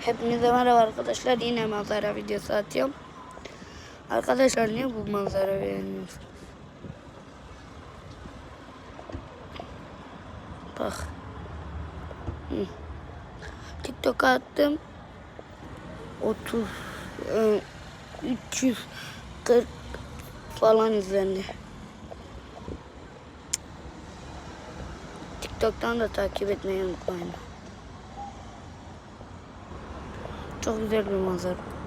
Hepinize merhaba arkadaşlar. Yine manzara videosu atıyorum. Arkadaşlar niye bu manzara beğeniyorsunuz? Bak. TikTok'a attım. 30 e, 340 falan izlendi. TikTok'tan da takip etmeyi unutmayın. Çok güzel bir manzara.